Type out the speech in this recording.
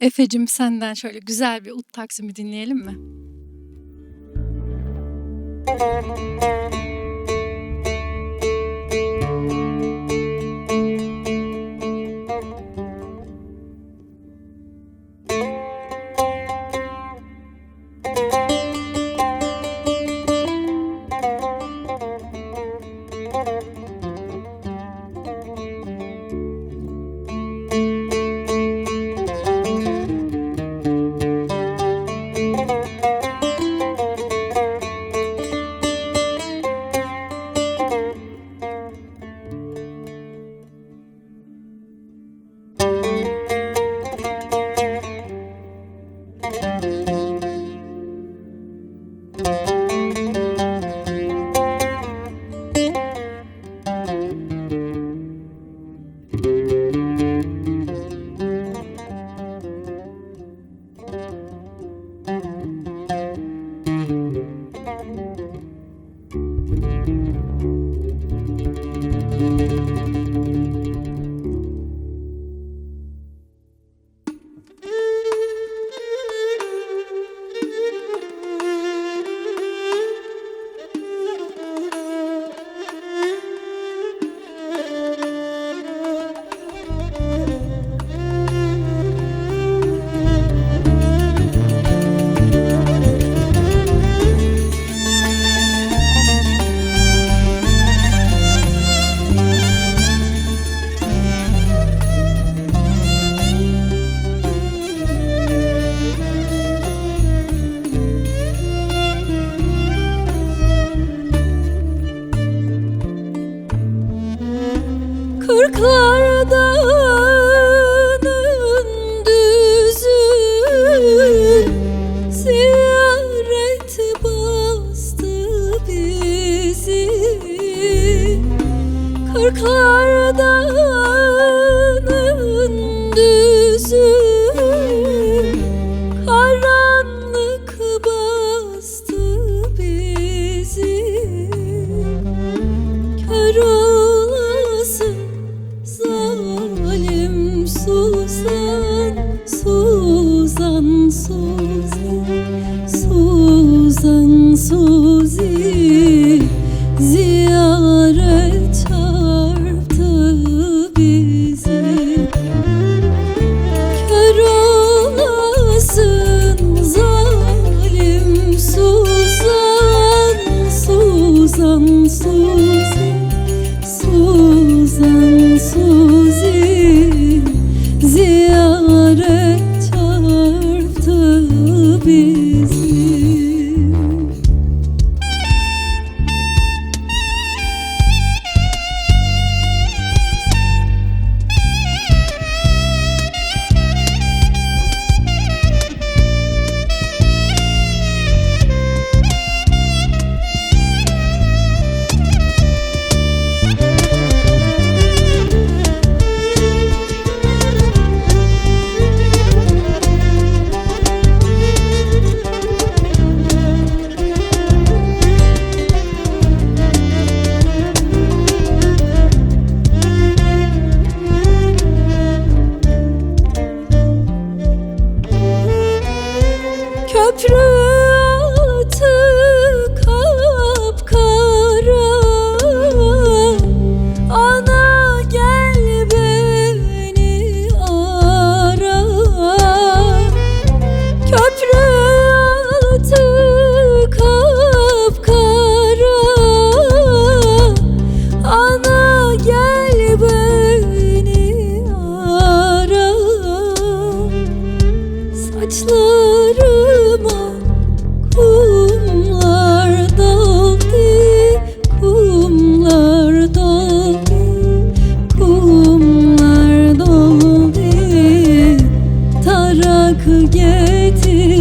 Efe'cim senden şöyle güzel bir ut taksimi dinleyelim mi? Müzik Kırklarda düzü. Ziyaret bastı bizi. Kırklarda Rasul Bırak getir.